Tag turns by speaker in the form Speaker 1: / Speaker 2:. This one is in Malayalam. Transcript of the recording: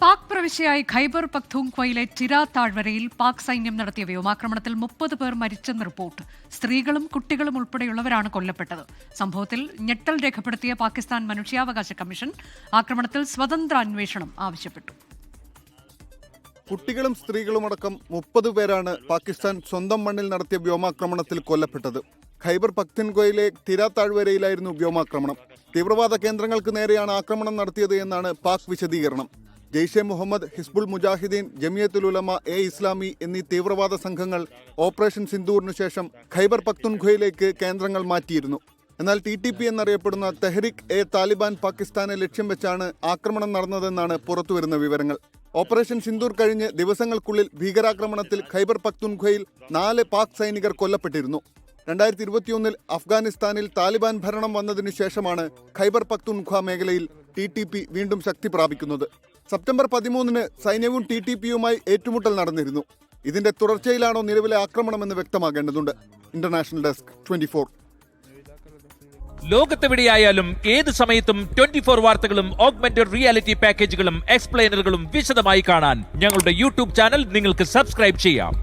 Speaker 1: പാക് പ്രവിശ്യയായി ഖൈബർ പഖ്തൂങ്ക്വയിലെ ടിര താഴ്വരയിൽ പാക് സൈന്യം നടത്തിയ വ്യോമാക്രമണത്തിൽ മുപ്പത് പേർ മരിച്ചെന്ന് റിപ്പോർട്ട്. സ്ത്രീകളും കുട്ടികളും ഉൾപ്പെടെയുള്ളവരാണ് കൊല്ലപ്പെട്ടത്. സംഭവത്തിൽ ഞെട്ടൽ രേഖപ്പെടുത്തിയ പാകിസ്ഥാൻ മനുഷ്യാവകാശ കമ്മീഷൻ ആക്രമണത്തിൽ സ്വതന്ത്ര അന്വേഷണം ആവശ്യപ്പെട്ടു.
Speaker 2: കുട്ടികളും സ്ത്രീകളുമടക്കം മുപ്പത് പേരാണ് പാകിസ്ഥാൻ സ്വന്തം മണ്ണിൽ നടത്തിയ വ്യോമാക്രമണത്തിൽ കൊല്ലപ്പെട്ടത്. ഖൈബർ പഖ്തിൻകോയിലെ തിര താഴ്വരയിലായിരുന്നു വ്യോമാക്രമണം. തീവ്രവാദ കേന്ദ്രങ്ങൾക്ക് നേരെയാണ് ആക്രമണം നടത്തിയത് എന്നാണ് പാക് വിശദീകരണം. ജെയ്ഷെ മുഹമ്മദ് ഹിസ്ബുൾ മുജാഹിദ്ദീൻ ജമിയത്തുൽ ഉലമ എ ഇസ്ലാമി എന്നീ തീവ്രവാദ സംഘങ്ങൾ ഓപ്പറേഷൻ സിന്ദൂറിനു ശേഷം ഖൈബർ പക്തുൻഖയിലേക്ക് കേന്ദ്രങ്ങൾ മാറ്റിയിരുന്നു. എന്നാൽ ടി ടി പി എന്നറിയപ്പെടുന്ന തെഹ്രിക് എ താലിബാൻ പാകിസ്ഥാനെ ലക്ഷ്യം വെച്ചാണ് ആക്രമണം നടന്നതെന്നാണ് പുറത്തുവരുന്ന വിവരങ്ങൾ. ഓപ്പറേഷൻ സിന്ദൂർ കഴിഞ്ഞ് ദിവസങ്ങൾക്കുള്ളിൽ ഭീകരാക്രമണത്തിൽ ഖൈബർ പക്തുൻഖയിൽ നാല് പാക് സൈനികർ കൊല്ലപ്പെട്ടിരുന്നു. രണ്ടായിരത്തി ഇരുപത്തിയൊന്നിൽ അഫ്ഗാനിസ്ഥാനിൽ താലിബാൻ ഭരണം വന്നതിനു ശേഷമാണ് ഖൈബർ പക്തുൻഖ മേഖലയിൽ ടി വീണ്ടും ശക്തി പ്രാപിക്കുന്നത്. സെപ്റ്റംബർ പതിമൂന്നിന് സൈന്യവും ടി ടി പിയുമായി ഏറ്റുമുട്ടൽ നടന്നിരുന്നു. ഇതിന്റെ തുടർച്ചയിലാണോ നിലവിലെ ആക്രമണമെന്ന് വ്യക്തമാകേണ്ടതുണ്ട്. International desk twenty four.
Speaker 3: ലോകത്തെവിടെയായാലും ഏത് സമയത്തും ട്വന്റി ഫോർ വാർത്തകളും ഓഗ്മെന്റഡ് റിയാലിറ്റി പാക്കേജുകളും എക്സ്പ്ലെയിനറുകളും വിശദമായി കാണാൻ ഞങ്ങളുടെ യൂട്യൂബ് ചാനൽ നിങ്ങൾക്ക് സബ്സ്ക്രൈബ് ചെയ്യാം.